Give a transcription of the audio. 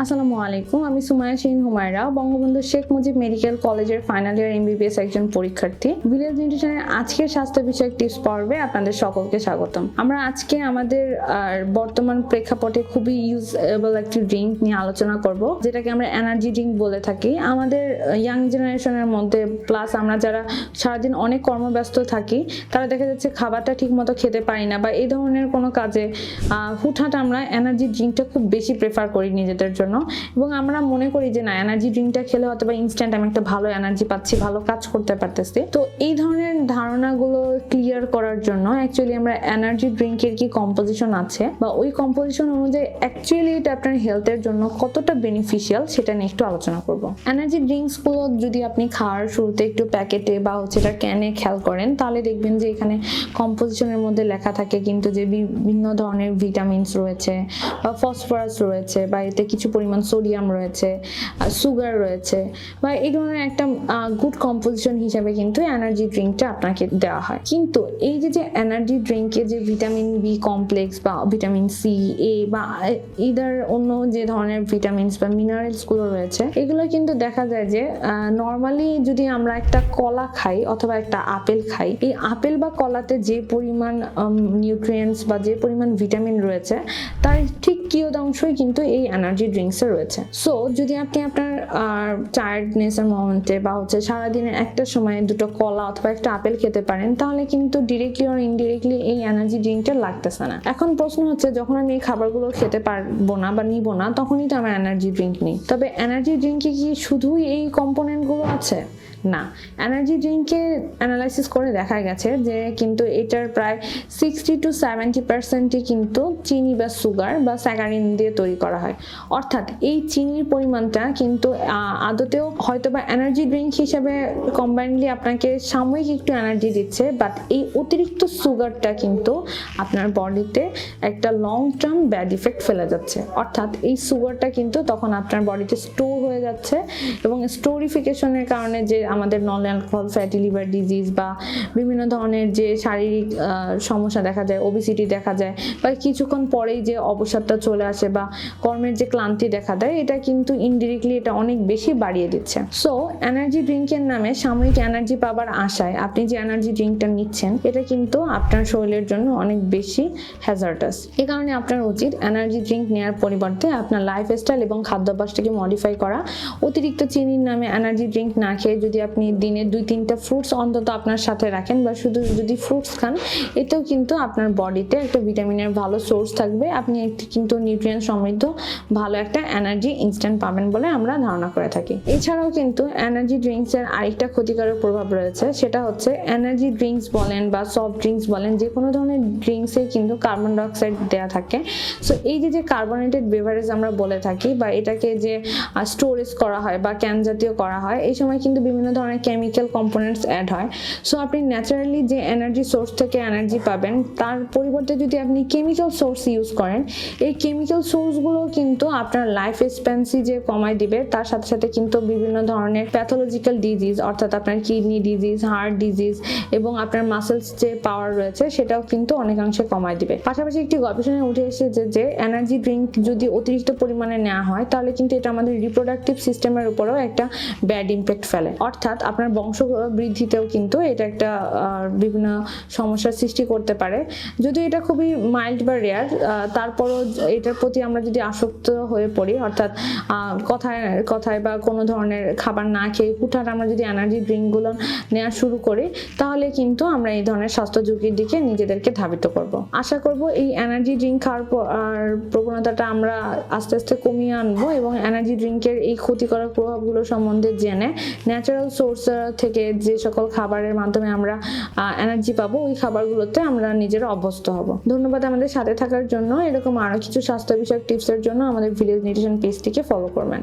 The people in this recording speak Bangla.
আসসালামু আলাইকুম, আমি Sumaya Shin Humaira, Bangabandhu Sheikh Mujib medical college final year MBBS একজন পরীক্ষার্থী। ভিলেজ নিউট্রিশনের আজকের স্বাস্থ্য বিষয়ক টিপস পর্বে আপনাদের সকলকে স্বাগতম। আমরা আজকে আমাদের বর্তমান প্রেক্ষাপটে খুবই ইউজেবল একটি ড্রিঙ্ক নিয়ে আলোচনা করব, যেটাকে আমরা এনার্জি ড্রিঙ্ক বলে থাকি। আমাদের ইয়াং জেনারেশনের মধ্যে প্লাস আমরা যারা সারাদিন অনেক কর্মব্যস্ত থাকি, তারা দেখা যাচ্ছে খাবারটা ঠিক মতো খেতে পারি না, বা এই ধরনের কোনো কাজে হুটহাট আমরা এনার্জি ড্রিঙ্কটা খুব বেশি প্রেফার করি নিজেদের জন্য। এবং আমরা মনে করি যে, না এনার্জি ড্রিঙ্কটা খেলে হয়তো বা ইনস্ট্যান্ট আমি একটা ভালো এনার্জি পাচ্ছি, ভালো কাজ করতে পারতেছি। তো এই ধরনের ধারণাগুলো ক্লিয়ার জন্য অ্যাকচুয়ালি আমরা এনার্জি ড্রিঙ্কের কি কম্পোজিশন আছে বা ওই কম্পোজিশন অনুযায়ী অ্যাকচুয়ালি এটা আপনার হেলথের জন্য কতটা বেনিফিশিয়াল সেটা নিয়ে একটু আলোচনা করব। এনার্জি ড্রিঙ্কসগুলো যদি আপনি খাওয়ার শুরুতে একটু প্যাকেটে বা হচ্ছে এটা ক্যানে খেয়াল করেন, তাহলে দেখবেন যে এখানে কম্পোজিশনের মধ্যে লেখা থাকে কিন্তু যে বিভিন্ন ধরনের ভিটামিনস রয়েছে বা ফসফরাস রয়েছে বা এতে কিছু পরিমাণ সোডিয়াম রয়েছে সুগার রয়েছে বা এই ধরনের একটা গুড কম্পোজিশন হিসাবে কিন্তু এনার্জি ড্রিঙ্কটা আপনাকে দেওয়া হয়। কিন্তু এই যে যে এনার্জি ড্রিঙ্কে যে ভিটামিন বি কমপ্লেক্স বা ভিটামিন সি এ বা ইদার অন্য যে ধরনের ভিটামিনস বা মিনারেলসগুলো রয়েছে, এগুলো কিন্তু দেখা যায় যে নর্মালি যদি আমরা একটা কলা খাই অথবা একটা আপেল খাই, এই আপেল বা কলাতে যে পরিমাণ নিউট্রিয়েন্টস বা যে পরিমাণ ভিটামিন রয়েছে, তার ঠিক কিয়দাংশই কিন্তু এই এনার্জি ড্রিঙ্কসে রয়েছে। সো যদি আপনি আপনার টায়ার্ডনেসের মোমেন্টে বা হচ্ছে সারাদিনের একটা সময় দুটো কলা অথবা একটা আপেল খেতে পারেন, তাহলে কিন্তু ডিরেক্টলি আর ইনডিরেক্টলি এই এনার্জি ড্রিঙ্কটা লাগতেছে না। এখন প্রশ্ন হচ্ছে, যখন আমি এই খাবারগুলো খেতে পারব না বা নিব না, তখনই তো আমার এনার্জি ড্রিঙ্ক নেই। তবে এনার্জি ড্রিঙ্কে কি শুধুই এই কম্পোনেন্টগুলো আছে? না। এনার্জি ড্রিঙ্কে অ্যানালাইসিস করে দেখা গেছে যে কিন্তু এটার প্রায় সিক্সটি টু সেভেন্টি পার্সেন্টই কিন্তু চিনি বা সুগার বা স্যাকারিন দিয়ে তৈরি করা হয়। অর্থাৎ এই চিনির পরিমাণটা কিন্তু আদতেও হয়তো বা এনার্জি ড্রিঙ্ক হিসেবে কম্বাইন্ডলি আপনাকে সাময়িক একটু এনার্জি দিচ্ছে বাট এই অতিরিক্ত সুগারটা কিন্তু আপনার বডিতে একটা লং টার্ম ব্যাড ইফেক্ট ফেলে যাচ্ছে। অর্থাৎ এই সুগারটা কিন্তু তখন আপনার বডিতে স্টোর হয়ে যাচ্ছে এবং স্টোরিফিকেশনের কারণে যে আমাদের non alcohol fatty liver disease বা বিভিন্ন ধরনের যে শারীরিক সমস্যা দেখা যায় ওবিসিটি দেখা যায় বা কিছুক্ষণ পরেই যে অবসাদটা চলে আসে বা কর্মের যে ক্লান্তি দেখা দেয়, এটা কিন্তু ইনডিরেক্টলি এটা অনেক বেশি বাড়িয়ে দিচ্ছে। সো এনার্জি ড্রিঙ্কের নামে সাময়িক এনার্জি পাবার আশায় আপনি যে এনার্জি ড্রিঙ্কটা নিচ্ছেন, এটা কিন্তু আপনার শরীরের জন্য অনেক বেশি হ্যাজার্টাস এই কারণে আপনার উচিত এনার্জি ড্রিঙ্ক নেওয়ার পরিবর্তে আপনার লাইফস্টাইল এবং খাদ্যাভ্যাসটাকে মডিফাই করা। অতিরিক্ত চিনির নামে এনার্জি ড্রিঙ্ক না খেয়ে যদি আপনি দিনে দুই তিনটা ফ্রুটস অন্তত আপনার সাথে রাখেন বা শুধু যদি ফ্রুটস খান, এতেও কিন্তু আপনার বডিতে একটা ভিটামিনের ভালো সোর্স থাকবে। আপনি একটি কিন্তু নিউট্রিয়েন্ট সমৃদ্ধ, ভালো একটা এনার্জি ইনস্ট্যান্ট পাবেন বলে আমরা ধারণা করে থাকি। এছাড়াও কিন্তু এনার্জি ড্রিঙ্কসের আরেকটা ক্ষতিকারক প্রভাব রয়েছে, সেটা হচ্ছে এনার্জি ড্রিঙ্কস বলেন বা সফট ড্রিঙ্কস বলেন যে কোনো ধরনের ড্রিঙ্কসে কিন্তু কার্বন ডাইঅক্সাইড দেওয়া থাকে। সো এই যে যে কার্বনেটেড বেভারেজ আমরা বলে থাকি বা এটাকে যে স্টোরেজ করা হয় বা ক্যান জাতীয় করা হয়, এই সময় কিন্তু বিভিন্ন ধরনের কেমিক্যাল কম্পোনেন্টস অ্যাড হয়। সো আপনি ন্যাচারালি যে এনার্জি সোর্স থেকে এনার্জি পাবেন, তার পরিবর্তে যদি আপনি কেমিক্যাল সোর্স ইউজ করেন, এই কেমিক্যাল সোর্সগুলো কিন্তু আপনার লাইফ এক্সপেন্সি যে কমায় দিবে, তার সাথে সাথে কিন্তু বিভিন্ন ধরনের প্যাথোলজিক্যাল ডিজিজ অর্থাৎ আপনার কিডনি ডিজিজ হার্ট ডিজিজ এবং আপনার মাসেলস যে পাওয়ার রয়েছে, সেটাও কিন্তু অনেকাংশে কমায় দিবে। পাশাপাশি একটি গবেষণায় উঠে এসেছে যে এনার্জি ড্রিঙ্ক যদি অতিরিক্ত পরিমাণে নেওয়া হয়, তাহলে কিন্তু এটা আমাদের রিপ্রোডাক্টিভ সিস্টেমের উপরেও একটা ব্যাড ইম্প্যাক্ট ফেলে। অর্থাৎ আপনার বংশ বৃদ্ধিতেও কিন্তু এটা একটা বিভিন্ন সমস্যার সৃষ্টি করতে পারে। যদি এটা খুবই মাইল্ড বা রেয়ার তারপরও এটার প্রতি আমরা যদি আসক্ত হয়ে পড়ি, অর্থাৎ কথায় কথায় বা কোনো ধরনের খাবার না খেয়ে হুটহাট আমরা যদি এনার্জি ড্রিঙ্কগুলো নেওয়া শুরু করি, তাহলে কিন্তু আমরা এই ধরনের স্বাস্থ্য ঝুঁকির দিকে নিজেদেরকে ধাবিত করব। আশা করব এই এনার্জি ড্রিঙ্ক খাওয়ার প্রবণতাটা আমরা আস্তে আস্তে কমিয়ে আনব এবং এনার্জি ড্রিঙ্কের এই ক্ষতিকারক প্রভাবগুলো সম্বন্ধে জেনে ন্যাচারাল সোর্স থেকে যে সকল খাবারের মাধ্যমে আমরা এনার্জি পাবো, ওই খাবারগুলোতে আমরা নিজেরা অভ্যস্ত হব। ধন্যবাদ আমাদের সাথে থাকার জন্য। এরকম আরও কিছু স্বাস্থ্য বিষয়ক টিপসের জন্য আমাদের ভিলেজ নিউট্রিশন পেজটিকে ফলো করবেন।